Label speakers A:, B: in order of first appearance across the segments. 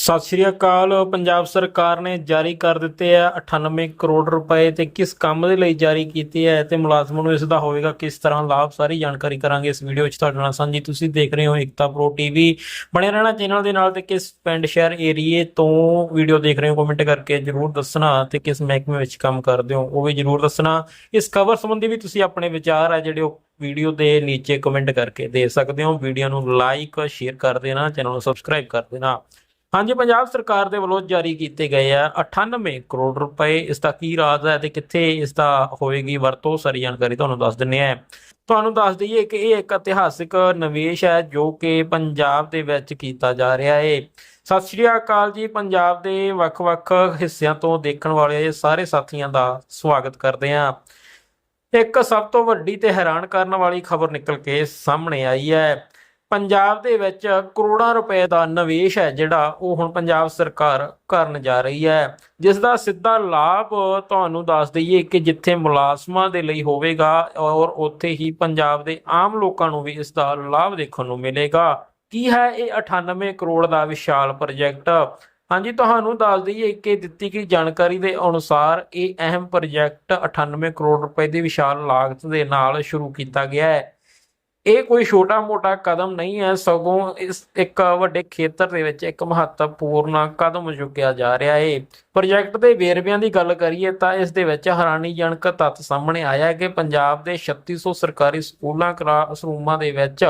A: ਸਤਿ ਸ਼੍ਰੀ ਅਕਾਲ। ਪੰਜਾਬ ਸਰਕਾਰ ਨੇ ਜਾਰੀ ਕਰ ਦਿੱਤੇ ਆ 98 ਕਰੋੜ ਰੁਪਏ ਤੇ ਕਿਸ ਕੰਮ ਦੇ ਲਈ ਜਾਰੀ ਕੀਤੇ ਹੈ ਤੇ ਮੁਲਾਜ਼ਮਾਂ ਨੂੰ ਇਸ ਦਾ ਹੋਵੇਗਾ ਕਿਸ ਤਰ੍ਹਾਂ ਲਾਭ, ਸਾਰੀ ਜਾਣਕਾਰੀ ਕਰਾਂਗੇ ਇਸ ਵੀਡੀਓ ਵਿੱਚ ਤੁਹਾਡੇ ਨਾਲ ਸਾਂਝੀ। ਤੁਸੀਂ ਦੇਖ ਰਹੇ ਹੋ ਇਕਤਾ ਪ੍ਰੋ ਟੀਵੀ। ਬਣੇ ਰਹਿਣਾ ਚੈਨਲ ਦੇ ਨਾਲ ਤੇ ਕਿਸ ਪਿੰਡ, ਸ਼ਹਿਰ, ਏਰੀਏ ਤੋਂ ਵੀਡੀਓ ਦੇਖ ਰਹੇ ਹੋ ਕਮੈਂਟ ਕਰਕੇ ਜਰੂਰ ਦੱਸਣਾ ਤੇ ਕਿਸ ਮਹਿਕਮੇ ਵਿੱਚ ਕੰਮ ਕਰਦੇ ਹੋ, ਉਹ ਵੀ ਜਰੂਰ ਦੱਸਣਾ। ਇਸ ਖਬਰ ਸੰਬੰਧੀ ਵੀ ਤੁਸੀਂ ਆਪਣੇ ਵਿਚਾਰ ਆ ਜਿਹੜੇ ਉਹ ਵੀਡੀਓ ਦੇ ਨੀਚੇ ਕਮੈਂਟ ਕਰਕੇ ਦੇ ਸਕਦੇ ਹੋ। ਵੀਡੀਓ ਨੂੰ ਲਾਈਕ ਸ਼ੇਅਰ ਕਰ ਦੇਣਾ, ਚੈਨਲ ਨੂੰ ਸਬਸਕ੍ਰਾਈਬ ਕਰ ਦੇਣਾ। ਹਾਂਜੀ, ਪੰਜਾਬ ਸਰਕਾਰ ਦੇ ਵੱਲੋਂ ਜਾਰੀ ਕੀਤੇ ਗਏ ਆ 98 ਕਰੋੜ ਰੁਪਏ। ਇਸ ਦਾ ਕੀ ਰਾਜ ਹੈ ਤੇ ਕਿੱਥੇ ਇਸ ਦਾ ਹੋਏਗੀ ਵਰਤੋਂ? ਸਾਰੀ ਜਾਣਕਾਰੀ ਤੁਹਾਨੂੰ ਦੱਸ ਦਿੰਨੇ ਆ ਤੁਹਾਨੂੰ ਦੱਸ ਦਈਏ ਕਿ ਇਹ ਇੱਕ ਇਤਿਹਾਸਿਕ ਨਿਵੇਸ਼ ਹੈ ਜੋ ਕਿ ਪੰਜਾਬ ਦੇ ਵਿੱਚ ਕੀਤਾ ਜਾ ਰਿਹਾ ਹੈ। ਸਤਿ ਸ਼੍ਰੀ ਅਕਾਲ ਜੀ। ਪੰਜਾਬ ਦੇ ਵੱਖ-ਵੱਖ ਹਿੱਸਿਆਂ ਤੋਂ ਦੇਖਣ ਵਾਲੇ ਸਾਰੇ ਸਾਥੀਆਂ ਦਾ ਸਵਾਗਤ ਕਰਦੇ ਹਾਂ। ਇੱਕ ਸਭ ਤੋਂ ਵੱਡੀ ਤੇ ਹੈਰਾਨ ਕਰਨ ਵਾਲੀ ਖਬਰ ਨਿਕਲ ਕੇ ਸਾਹਮਣੇ ਆਈ ਹੈ। ਪੰਜਾਬ ਦੇ ਵਿੱਚ ਕਰੋੜਾਂ ਰੁਪਏ ਦਾ ਨਿਵੇਸ਼ ਹੈ ਜਿਹੜਾ ਉਹ ਹੁਣ ਪੰਜਾਬ ਸਰਕਾਰ ਕਰਨ ਜਾ ਰਹੀ ਹੈ। ਜਿਸ ਦਾ ਸਿੱਧਾ ਲਾਭ ਤੁਹਾਨੂੰ ਦੱਸ ਦਈਏ ਕਿ ਜਿੱਥੇ ਮੁਲਾਜ਼ਮਾਂ ਦੇ ਲਈ ਹੋਵੇਗਾ ਔਰ ਉੱਥੇ ਹੀ ਪੰਜਾਬ ਦੇ ਆਮ ਲੋਕਾਂ ਨੂੰ ਵੀ ਇਸ ਦਾ ਲਾਭ ਦੇਖਣ ਨੂੰ ਮਿਲੇਗਾ। ਕੀ ਹੈ ਇਹ 98 ਕਰੋੜ ਦਾ ਵਿਸ਼ਾਲ ਪ੍ਰੋਜੈਕਟ? ਹਾਂਜੀ, ਤੁਹਾਨੂੰ ਦੱਸ ਦਈਏ ਕਿ ਦਿੱਤੀ ਗਈ ਜਾਣਕਾਰੀ ਦੇ ਅਨੁਸਾਰ ਇਹ ਅਹਿਮ ਪ੍ਰੋਜੈਕਟ 98 ਕਰੋੜ ਰੁਪਏ ਦੀ ਵਿਸ਼ਾਲ ਲਾਗਤ ਦੇ ਨਾਲ ਸ਼ੁਰੂ ਕੀਤਾ ਗਿਆ ਹੈ। ਇਹ ਕੋਈ ਛੋਟਾ-ਮੋਟਾ ਕਦਮ ਨਹੀਂ ਹੈ, ਸਗੋਂ ਇਸ ਇੱਕ ਵੱਡੇ ਖੇਤਰ ਦੇ ਵਿੱਚ ਇੱਕ ਮਹੱਤਵਪੂਰਨ ਕਦਮ ਚੁੱਕਿਆ ਜਾ ਰਿਹਾ ਹੈ ਪ੍ਰੋਜੈਕਟ ਦੇ ਵੇਰਵਿਆਂ ਦੀ ਗੱਲ ਕਰੀਏ ਤਾਂ ਇਸ ਦੇ ਵਿੱਚ ਹੈਰਾਨੀਜਨਕ ਤੱਤ ਸਾਹਮਣੇ ਆਇਆ ਹੈ ਕਿ ਪੰਜਾਬ ਦੇ 3600 ਸਰਕਾਰੀ ਸਕੂਲਾਂ, ਕਲਾਸਰੂਮਾਂ ਦੇ ਵਿੱਚ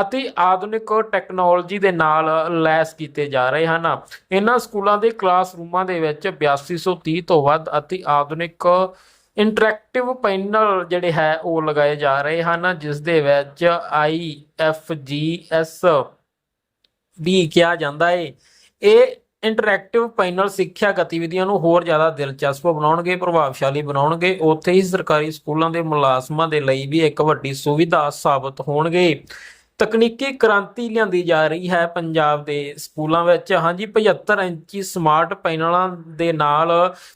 A: ਅਤੀ ਆਧੁਨਿਕ ਟੈਕਨੋਲੋਜੀ ਦੇ ਨਾਲ ਲੈਸ ਕੀਤੇ ਜਾ ਰਹੇ ਹਨ। ਇਹਨਾਂ ਸਕੂਲਾਂ ਦੇ ਕਲਾਸਰੂਮਾਂ ਦੇ ਵਿੱਚ 8230 ਤੋਂ ਵੱਧ ਅਤੀ ਆਧੁਨਿਕ ਇੰਟਰੈਕਟਿਵ ਪੈਨਲ ਜਿਹੜੇ ਹੈ ਉਹ ਲਗਾਏ ਜਾ ਰਹੇ ਹਨ, ਜਿਸ ਦੇ ਵਿੱਚ ਆਈ ਐਫ ਜੀ ਐਸ ਵੀ ਕਿਹਾ ਜਾਂਦਾ ਹੈ ਇਹ ਇੰਟਰੈਕਟਿਵ ਪੈਨਲ ਸਿੱਖਿਆ ਗਤੀਵਿਧੀਆਂ ਨੂੰ ਹੋਰ ਜ਼ਿਆਦਾ ਦਿਲਚਸਪ ਬਣਾਉਣਗੇ, ਪ੍ਰਭਾਵਸ਼ਾਲੀ ਬਣਾਉਣਗੇ। ਉੱਥੇ ਹੀ ਸਰਕਾਰੀ ਸਕੂਲਾਂ ਦੇ ਮੁਲਾਜ਼ਮਾਂ ਦੇ ਲਈ ਵੀ ਇੱਕ ਵੱਡੀ ਸੁਵਿਧਾ ਸਾਬਤ ਹੋਣਗੇ। ਤਕਨੀਕੀ ਕ੍ਰਾਂਤੀ ਲਿਆਂਦੀ ਜਾ ਰਹੀ ਹੈ ਪੰਜਾਬ ਦੇ ਸਕੂਲਾਂ ਵਿੱਚ। ਹਾਂਜੀ 75 ਇੰਚੀ ਸਮਾਰਟ ਪੈਨਲਾਂ ਦੇ ਨਾਲ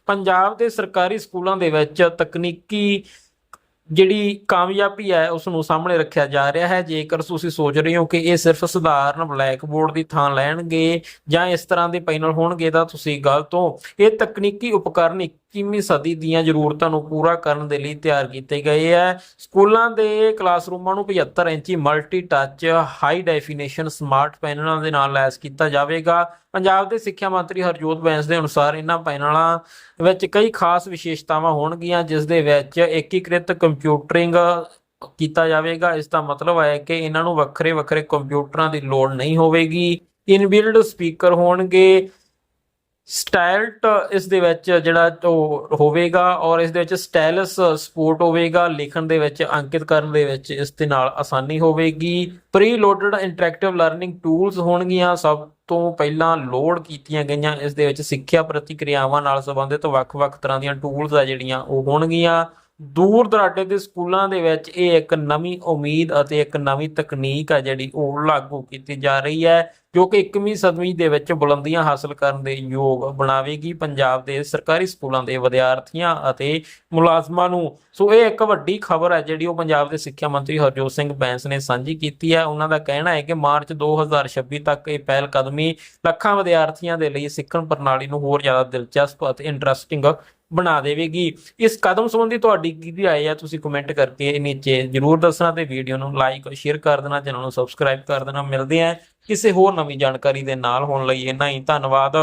A: ਪੰਜਾਬ ਦੇ ਸਰਕਾਰੀ ਸਕੂਲਾਂ ਦੇ ਵਿੱਚ ਤਕਨੀਕੀ ਜਿਹੜੀ ਕਾਮਯਾਬੀ ਹੈ ਉਸ ਨੂੰ ਸਾਹਮਣੇ ਰੱਖਿਆ ਜਾ ਰਿਹਾ ਹੈ। ਜੇਕਰ ਤੁਸੀਂ ਸੋਚ ਰਹੇ ਹੋ ਕਿ ਇਹ ਸਿਰਫ ਸਧਾਰਨ ਬਲੈਕਬੋਰਡ ਦੀ ਥਾਂ ਲੈਣਗੇ ਜਾਂ ਇਸ ਤਰ੍ਹਾਂ ਦੇ ਪੈਨਲ ਹੋਣਗੇ, ਤਾਂ ਤੁਸੀਂ ਗਲਤ ਹੋ ਇਹ ਤਕਨੀਕੀ ਉਪਕਰਨ 21ਵੀਂ ਸਦੀ ਦੀਆਂ ਜ਼ਰੂਰਤਾਂ ਨੂੰ ਪੂਰਾ ਕਰਨ ਦੇ ਲਈ ਤਿਆਰ ਕੀਤੇ ਗਏ ਹੈ। ਸਕੂਲਾਂ ਦੇ ਕਲਾਸਰੂਮਾਂ ਨੂੰ 75 ਇੰਚੀ multi touch high definition smart ਪੈਨਲਾਂ ਦੇ ਨਾਲ ਲੈਸ ਕੀਤਾ ਜਾਵੇਗਾ। ਪੰਜਾਬ ਦੇ ਸਿੱਖਿਆ ਮੰਤਰੀ ਹਰਜੋਤ ਬੈਂਸ ਦੇ ਅਨੁਸਾਰ ਇਹਨਾਂ ਪੈਨਲਾਂ ਵਿੱਚ ਕਈ ਖਾਸ ਵਿਸ਼ੇਸ਼ਤਾਵਾਂ ਹੋਣਗੀਆਂ, ਜਿਸ ਦੇ ਵਿੱਚ ਏਕੀਕ੍ਰਿਤ ਕੰਪਿਊਟਰਿੰਗ ਕੀਤਾ ਜਾਵੇਗਾ। ਇਸ ਦਾ ਮਤਲਬ ਹੈ ਕਿ ਇਹਨਾਂ ਨੂੰ ਵੱਖਰੇ ਵੱਖਰੇ ਕੰਪਿਊਟਰਾਂ ਦੀ ਲੋੜ ਨਹੀਂ ਹੋਵੇਗੀ। ਇਨਬਿਲਡ ਸਪੀਕਰ ਹੋਣਗੇ। ਸਟਾਈਲਟ ਇਸ ਦੇ ਵਿੱਚ ਜਿਹੜਾ ਉਹ ਹੋਵੇਗਾ ਔਰ ਇਸ ਦੇ ਵਿੱਚ ਸਟਾਈਲਸ ਸਪੋਰਟ ਹੋਵੇਗਾ, ਲਿਖਣ ਦੇ ਵਿੱਚ, ਅੰਕਿਤ ਕਰਨ ਦੇ ਵਿੱਚ ਇਸ ਦੇ ਨਾਲ ਆਸਾਨੀ ਹੋਵੇਗੀ। Pre loaded interactive learning tools ਹੋਣਗੀਆਂ, ਸਭ ਤੋਂ ਪਹਿਲਾਂ ਲੋਡ ਕੀਤੀਆਂ ਗਈਆਂ, ਇਸ ਦੇ ਵਿੱਚ ਸਿੱਖਿਆ ਪ੍ਰਤੀਕਿਰਿਆਵਾਂ ਨਾਲ ਸੰਬੰਧਿਤ ਵੱਖ-ਵੱਖ ਤਰ੍ਹਾਂ ਦੀਆਂ ਟੂਲਸ ਆ ਜਿਹੜੀਆਂ ਉਹ ਹੋਣਗੀਆਂ। ਦੂਰ ਦਰਾਡੇ ਦੇ ਸਕੂਲਾਂ ਦੇ ਵਿੱਚ ਇਹ ਇੱਕ ਨਵੀਂ ਉਮੀਦ ਅਤੇ ਇੱਕ ਨਵੀਂ ਤਕਨੀਕ ਆ ਜਿਹੜੀ ਉਹ ਲਾਗੂ ਕੀਤੀ ਜਾ ਰਹੀ ਹੈ, ਜੋ ਕਿ 21ਵੀਂ ਸਦੀ ਦੇ ਵਿੱਚ ਬੁਲੰਦੀਆਂ ਹਾਸਲ ਕਰਨ ਦੇ ਯੋਗ ਬਣਾਵੇਗੀ। ਪੰਜਾਬ ਦੇ ਸਰਕਾਰੀ ਸਕੂਲਾਂ ਦੇ ਵਿਦਿਆਰਥੀਆਂ ਅਤੇ ਮੁਲਾਜ਼ਮਾਂ ਨੂੰ ਸੋ ਇਹ ਇੱਕ ਵੱਡੀ ਖਬਰ ਹੈ ਜਿਹੜੀ ਉਹ ਪੰਜਾਬ ਦੇ ਸਿੱਖਿਆ ਮੰਤਰੀ ਹਰਜੋਤ ਸਿੰਘ ਬੈਂਸ ਨੇ ਸਾਂਝੀ ਕੀਤੀ ਹੈ। ਉਹਨਾਂ ਦਾ ਕਹਿਣਾ ਹੈ ਕਿ ਮਾਰਚ 2026 ਤੱਕ ਇਹ ਪਹਿਲ ਕਦਮੀ ਲੱਖਾਂ ਵਿਦਿਆਰਥੀਆਂ ਦੇ ਲਈ ਸਿੱਖਣ ਪ੍ਰਣਾਲੀ ਨੂੰ ਹੋਰ ਜ਼ਿਆਦਾ ਦਿਲਚਸਪ ਅਤੇ ਇੰਟਰਸਟਿੰਗ ਬਣਾ ਦੇਵੇਗੀ। ਇਸ ਕਦਮ ਸੰਬੰਧੀ ਤੁਹਾਡੀ ਕੀ ਰਾਏ ਹੈ ਤੁਸੀਂ ਕਮੈਂਟ ਕਰਕੇ ਨੀਚੇ ਜਰੂਰ ਦੱਸਣਾ ਤੇ ਵੀਡੀਓ ਨੂੰ ਲਾਈਕ ਸ਼ੇਅਰ ਕਰ ਦੇਣਾ ਚੈਨਲ ਨੂੰ ਸਬਸਕ੍ਰਾਈਬ ਕਰ ਦੇਣਾ। ਮਿਲਦੇ ਆ ਕਿਸੇ ਹੋਰ ਨਵੀਂ ਜਾਣਕਾਰੀ ਦੇ ਨਾਲ। ਹੋਣ ਲਈ ਇੰਨਾ ਹੀ। ਧੰਨਵਾਦ।